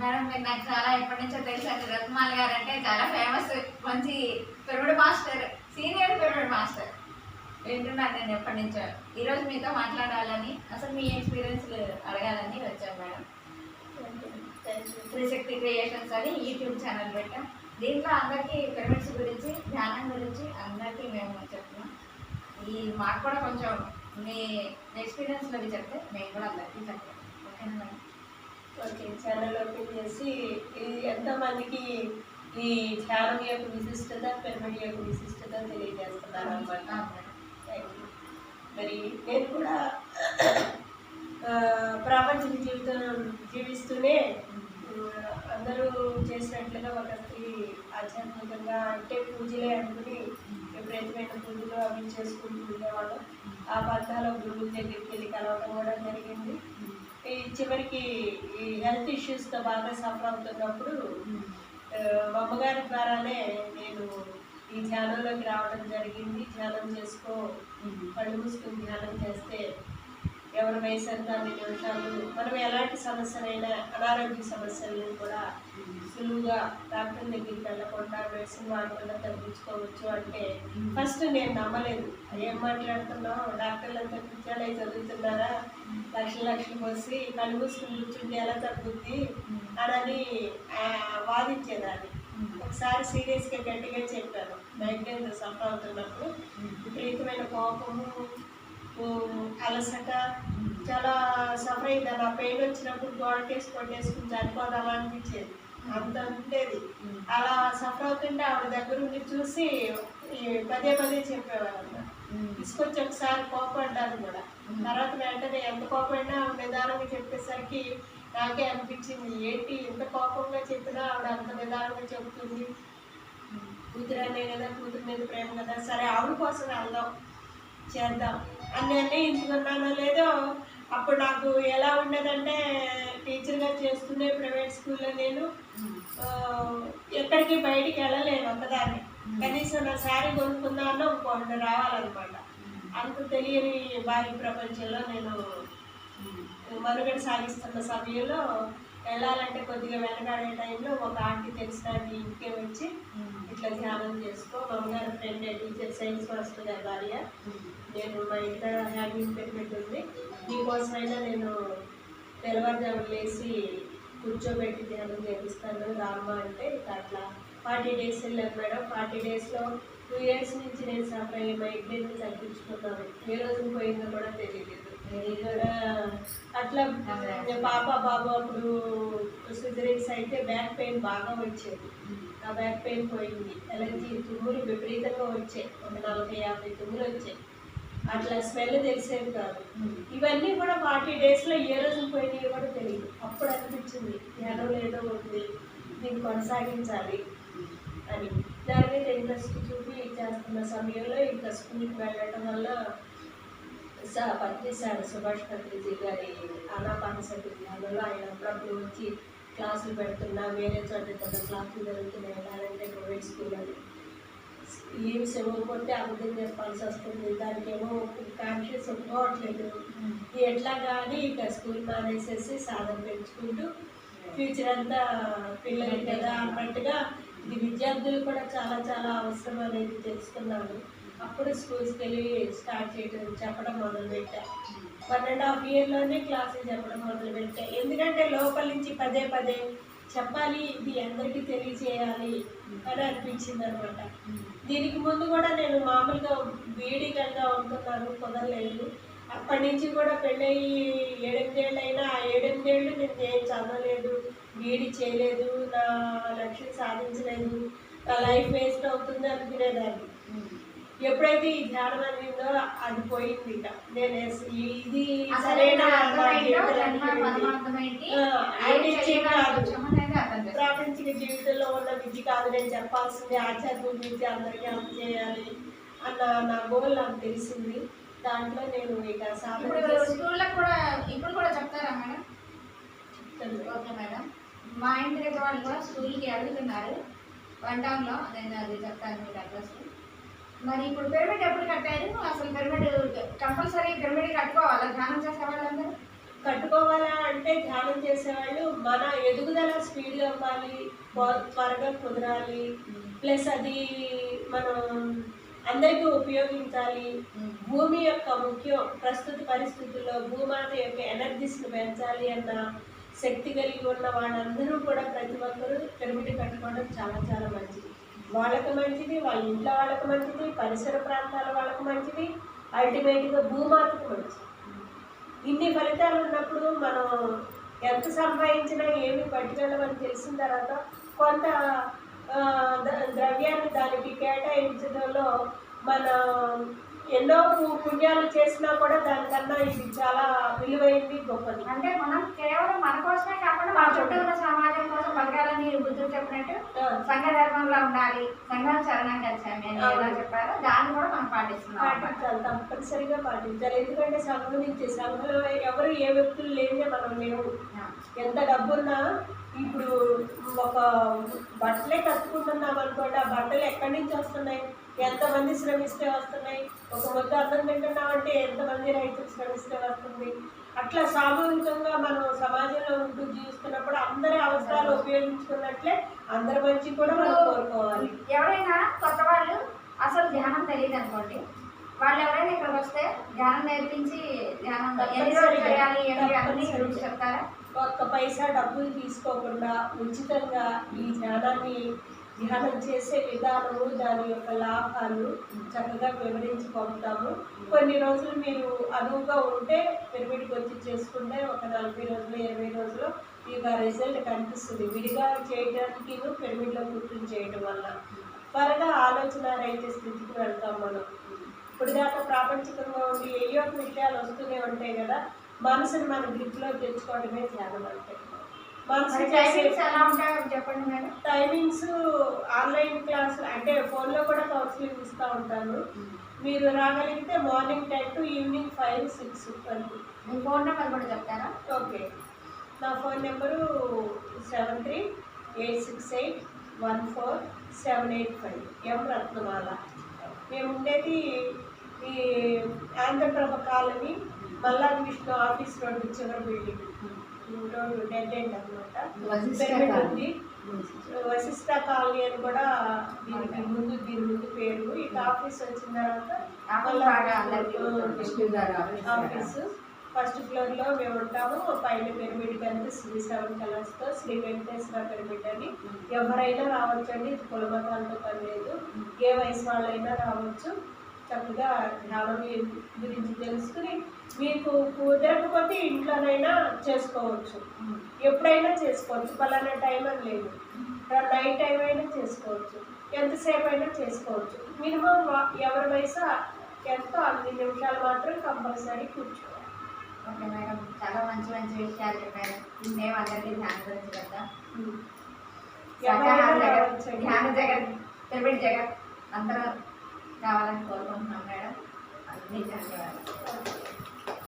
Madam మీరు నాకు చాలా ఎప్పటి నుంచో తెలుసు అండి. రత్మాల గారు అంటే చాలా ఫేమస్ మంచి పెరుగుడు మాస్టర్ సీనియర్ పెరుగుడు మాస్టర్. వింటున్నాను నేను ఎప్పటి నుంచో. ఈరోజు మీతో మాట్లాడాలని అసలు మీ ఎక్స్పీరియన్స్లు అడగాలని వచ్చాను మేడం. త్రిశక్తి క్రియేషన్స్ అని యూట్యూబ్ ఛానల్ పెట్టాం. దీంట్లో అందరికీ పిరమిడ్స్ గురించి ధ్యానం గురించి అందరికీ మేము చెప్తున్నాం. ఈ మాకు కూడా కొంచెం మీ ఎక్స్పీరియన్స్లో చెప్తే మేము కూడా అందరికీ చెప్తాం. ఓకేనా మేడం? ఓకే ఛానల్ ఓపెన్ చేసి ఇది ఎంతమందికి ఈ ధ్యానం యొక్క విశిష్టత పిరమిడ్ యొక్క విశిష్టత తెలియజేస్తున్నాను అనమాట మరి నేను కూడా ప్రాపంచిక జీవితం జీవిస్తూనే అందరూ చేసినట్లుగా ఒక స్త్రీ ఆధ్యాత్మికంగా అంటే పూజలే అనుకుని విపరీతమైన పూజలు అవి చేసుకుంటూ ఉండేవాళ్ళం. ఆ పథకాల గురువుల దగ్గరికి వెళ్ళి కలవడం కూడా జరిగింది. ఈ చివరికి ఈ హెల్త్ ఇష్యూస్తో బాగా సఫర్ అవుతున్నప్పుడు అమ్మగారి ద్వారానే నేను ఈ ధ్యానంలోకి రావడం జరిగింది. ధ్యానం చేసుకో కళ్ళు మూసుకుని ధ్యానం చేస్తే ఎవరు వయసు అన్ని నిమిషాలు. మనం ఎలాంటి సమస్యలైనా అనారోగ్య సమస్యలను కూడా సులువుగా డాక్టర్ దగ్గరికి వెళ్ళకుండా మెడిసిన్ వాడకుండా తగ్గించుకోవచ్చు అంటే ఫస్ట్ నేను నమ్మలేదు. ఏం మాట్లాడుతున్నావు? డాక్టర్లు తగ్గించాలి కూర్చొని చదువుతున్నారా? లక్షలు లక్షలు పోసి కళ్ళు మూసుకుని కూర్చుంటే ఎలా తగ్గుద్ది? అని వాదించేదాన్ని. ఒకసారి సీరియస్గా గట్టిగా చెప్పాను. బయట సఫర్ అవుతున్నప్పుడు విపరీతమైన కోపము అలసట చాలా సఫర్ అయింది. అలా పెయిన్ వచ్చినప్పుడు గోడకేసి కొట్టేసుకుని చనిపోదామా అనిపించేది. అంత ఉండేది. అలా సఫర్ అవుతుంటే ఆవిడ దగ్గర ఉండి చూసి పదే పదే చెప్పేవారు తీసుకొచ్చి ఒకసారి కోపడ్డాను కూడా. తర్వాత వెంటనే ఎంత కోపడినా ఆవిడ నిదానంగా చెప్పేసరికి నాకే అనిపించింది. ఏంటి ఎంత కోపంగా చెప్పినా ఆవిడ అంత నిదానంగా చెబుతుంది? కూతురనే కదా కూతురు మీద ప్రేమ కదా. సరే ఆవిడ కోసం వెళ్దాం చేద్దాం. అని నిర్ణయించుకున్నానో లేదో అప్పుడు నాకు ఎలా ఉండేదంటే టీచర్గా చేస్తూనే ప్రైవేట్ స్కూల్లో నేను ఎక్కడికి బయటికి వెళ్ళలేను ఒకదాన్ని కనీసం నా శారీ కొనుక్కుందామన్నా ఇంకోటి రావాలన్నమాట. అంత తెలియని బాహ్య ప్రపంచంలో నేను మనుగడ సాగిస్తున్న సమయంలో వెళ్ళాలంటే కొద్దిగా వెనకాడే టైంలో ఒక ఆంటీ తెలిసిన ఇంటికే వచ్చి ఇట్లా ధ్యానం చేసుకో. మామగారు ఫ్రెండ్ టీచర్ సైన్స్ మాస్టర్ గారి భార్య. నేను మా ఇంట్లో హ్యాంగింగ్ పెరిమిట్ ఉంది. నీకోసమైనా నేను తెల్లవారుజాము లేచి కూర్చోబెట్టి ధ్యానం చేపిస్తాను. రామ్మా అంటే అట్లా ఫార్టీ డేస్ వెళ్ళాను మేడం. ఫార్టీ డేస్లో టూ ఇయర్స్ నుంచి నేను సఫర్ అయ్యి మైగ్రేన్ తగ్గించుకున్నాను ఏ రోజు పోయిందో కూడా తెలియలేదు. కూడా అట్లా పాప బాబు అప్పుడు సిజరీన్స్ అయితే బ్యాక్ పెయిన్ బాగా వచ్చేది. ఆ బ్యాక్ పెయిన్ పోయింది. ఎలర్జీ తుమ్ములు విపరీతంగా వచ్చాయి. ఒక నలభై యాభై తుమ్ములు వచ్చాయి. అట్లా స్మెల్ తెలిసేది కాదు. ఇవన్నీ కూడా ఫార్టీ డేస్లో ఏ రోజు పోయినాయో కూడా తెలియదు. అప్పుడు అనిపించింది ఏదో ఉంది దీన్ని కొనసాగించాలి అని. దాని మీద ఇంట్రెస్ట్ చూపి చేస్తున్న సమయంలో ఇంకా స్కూల్కి వెళ్ళడం వల్ల సార్ సుభాష్ పత్రిజీ గారి ఆనాపానసతి ధ్యానంలో ఆయన అప్పుడప్పుడు వచ్చి క్లాసులు పెడుతున్నా వేరే చోట కొన్ని క్లాసులు జరుగుతున్నాయి వెళ్ళాలంటే ప్రైవేట్ స్కూల్ అని. ఏమి సెలవు కొడితే అబద్ధం చెప్పాల్సి వస్తుంది. దానికి ఏమో కాన్షియస్ ఒప్పుకోవట్లేదు. ఎట్లా కానీ ఇక స్కూల్ మానేసేసి సాధన పెంచుకుంటూ ఫ్యూచర్ అంతా పిల్లలకి కదా అన్నట్టుగా ఇది విద్యార్థులు కూడా చాలా చాలా అవసరం అనేది తెలుసుకున్నాను. అప్పుడు స్కూల్స్కి వెళ్ళి స్టార్ట్ చేయడం చెప్పడం మొదలుపెట్టా. వన్ అండ్ హాఫ్ ఇయర్లోనే క్లాసులు చెప్పడం మొదలుపెట్టా. ఎందుకంటే లోపల నుంచి పదే పదే చెప్పాలి ఇది అందరికీ తెలియజేయాలి అని అనిపించింది అనమాట దీనికి ముందు కూడా నేను మామూలుగా వేడికల్గా ఉంటున్నాను కుదరలేదు. అప్పటి నుంచి కూడా పెళ్ళయి ఏడెనిమిదేళ్ళు అయినా ఆ ఏడెనిమిదేళ్ళు నేను ఏం చదవలేదు బీడీ చేయలేదు నా లక్ష్యం సాధించలేదు నా లైఫ్ వేస్ట్ అవుతుంది అనుకునేదాన్ని. ఎప్పుడైతే ఈ ధ్యానం అనిందో అది పోయింది ఇక నేను ఇది సరైన. ప్రాపంచిక జీవితంలో ఉన్న విద్య కాదు నేను చెప్పాల్సింది ఆధ్యాత్మిక విద్య అందరికీ అందజేయాలి అన్న నా గోల్ నాకు తెలిసింది. దాంట్లో నేను ఇక స్కూల్లో కూడా ఇప్పుడు కూడా చెప్తారా మేడం. Okay madam. మా ఇంటి దగ్గర వాళ్ళు కూడా స్కూల్కి అడుగుతున్నారు. వన్ టౌన్లో నేను అది చెప్తాను మీకు అడ్రస్ మరి ఇప్పుడు పిరమిడ్ ఎప్పుడు కట్టారు? అసలు పిరమిడ్ కంపల్సరీ పిరమిడ్ కట్టుకోవాలా? ధ్యానం చేసే వాళ్ళందరూ కట్టుకోవాలా అంటే ధ్యానం చేసేవాళ్ళు మన ఎదుగుదల స్పీడ్గా అవ్వాలి త్వ- త్వరగా కుదరాలి. ప్లస్ అది మనం అందరికీ ఉపయోగించాలి. భూమి యొక్క ముఖ్యం ప్రస్తుత పరిస్థితుల్లో భూమాత యొక్క ఎనర్జీస్ని పెంచాలి అన్న శక్తి కలిగి ఉన్న వాళ్ళందరూ కూడా ప్రతి ఒక్కరూ పిరమిడ్ కట్టుకోవడం చాలా చాలా మంచిది. వాళ్ళకి మంచిది వాళ్ళ ఇంట్లో వాళ్ళకి మంచిది పరిసర ప్రాంతాల వాళ్ళకి మంచిది అల్టిమేట్గా భూమాతకు మంచిది. ఇన్ని ఫలితాలు ఉన్నప్పుడు మనం ఎంత సంపాదించినా ఏమి పట్టుకెళ్ళమని తెలిసిన తర్వాత కొంత ద- ద్రవ్యాన్ని దానికి కేటాయించడంలో మన ఎన్నో పు- పుణ్యాలు చేసినా కూడా దానికన్నా ఇది చాలా విలువైంది గొప్పది. అంటే మనం కేవలం మన కోసమే కాకుండా మన చుట్టూ ఉన్న సమాజం కోసం బతకాలని బుద్ధుడు చెప్పినట్టు సంఘ ధర్మంలో ఉండాలి సంఘం చరణం కలిసాం నేను ఎలా చెప్పారో దాన్ని కూడా మనం పాటిస్తున్నాం. పాటించాలి తప్పనిసరిగా పాటించాలి. ఎందుకంటే సంఘం నుంచి సంఘంలో ఎవరు ఏ వ్యక్తులు లేదే మనం లేవు. ఎంత డబ్బున్నా ఇప్పుడు ఒక బట్టలే కట్టుకుంటున్నాం అనుకోండి ఆ బట్టలు ఎక్కడి నుంచి వస్తున్నాయి? ఎంతమంది శ్రమిస్తే వస్తున్నాయి? ఒక ముద్ద అన్నం తింటున్నాం అంటే ఎంతమంది రైతులు శ్రమిస్తే వస్తుంది? అట్లా సామూహికంగా మనం సమాజంలో ఉంటూ జీవిస్తున్నప్పుడు అందరి అవసరాలు ఉపయోగించుకున్నట్లే అందరి మంచి కూడా మనం కోరుకోవాలి. ఎవరైనా కొత్త వాళ్ళు అసలు ధ్యానం తెలియదు అనుకోండి. వాళ్ళు ఎవరైనా ఇక్కడికి వస్తే ధ్యానం నేర్పించి ధ్యానం చేయాలి అన్ని చెప్తారా? ఒక్క పైసా డబ్బులు తీసుకోకుండా ఉచితంగా ఈ ధ్యానాన్ని ధ్యానం చేసే విధానము దాని యొక్క లాభాలు చక్కగా వివరించి పంపుతాము కొన్ని రోజులు మీరు అనువుగా ఉంటే పిరమిడ్కి వచ్చి చేసుకుంటే ఒక నలభై రోజులు ఇరవై రోజులు మీకు ఆ రిజల్ట్ కనిపిస్తుంది. విడిగా చేయడానికి పిరమిడ్లో కూర్చుని చేయడం వల్ల. త్వరగా ఆలోచన రైతు స్థితికి వెళ్తాం మనం. ఇప్పుడు దాకా ప్రాపంచికంగా ఉండి ఏయో ఒక విషయాలు వస్తూనే ఉంటాయి కదా మనసుని మన గ్రిప్లో తెచ్చుకోవడమే ధ్యానం అంటే టైమింగ్స్ ఎలా ఉంటాయో చెప్పండి మేడం. టైమింగ్స్ ఆన్లైన్ క్లాస్ అంటే ఫోన్లో కూడా కౌన్సిలింగ్ ఇస్తూ ఉంటాను మీరు రాగలిగితే morning ten to evening five six వరకు. మీ ఫోన్ నెంబర్ కూడా చెప్తారా? ఓకే నా phone number seven three eight six eight one four seven eight five M Ratnamala మేము ఉండేది ఈ Andhraprabha colony Malladi Vishnu office road చివరి బిల్డింగ్ రోడ్డు డెడ్ ఎండ్ అనమాట ఉంది. వశిష్ట కాలనీ అని కూడా దీనికి ముందు దీని ముందు పేరు. ఇక ఆఫీస్ వచ్చిన తర్వాత ఆఫీస్ ఫస్ట్ ఫ్లోర్లో మేము ఉంటాము. పైన పిరమిడ్ కనిపిస్తుంది. సెవెన్ కలర్స్తో శ్రీ వెంకటేశ్వర పిరమిడ్ అని. ఎవరైనా రావచ్చండి. ఇది కుల మతాలతో పని లేదు. ఏ వయసు వాళ్ళైనా రావచ్చు. చక్కగా ధ్యానం గురించి తెలుసుకుని మీకు కుదరకపోతే ఇంట్లోనైనా చేసుకోవచ్చు. ఎప్పుడైనా చేసుకోవచ్చు. పలానా టైం అని లేదు. నైట్ టైం అయినా చేసుకోవచ్చు. ఎంతసేపు అయినా చేసుకోవచ్చు. మినిమం ఎవరి వయసు ఎంతో అన్ని నిమిషాలు మాత్రం కంపల్సరీ కూర్చోవాలి. Okay madam. చాలా మంచి మంచి విషయాలు చెప్పారు. మేము అందరికీ ధ్యానం గురించి రావచ్చండి. ధ్యాన జగత్ పిరమిడ్ జగత్ అందరూ కావాలని కోరుకుంటున్నాం మేడం. అన్ని ధన్యవాదాలు.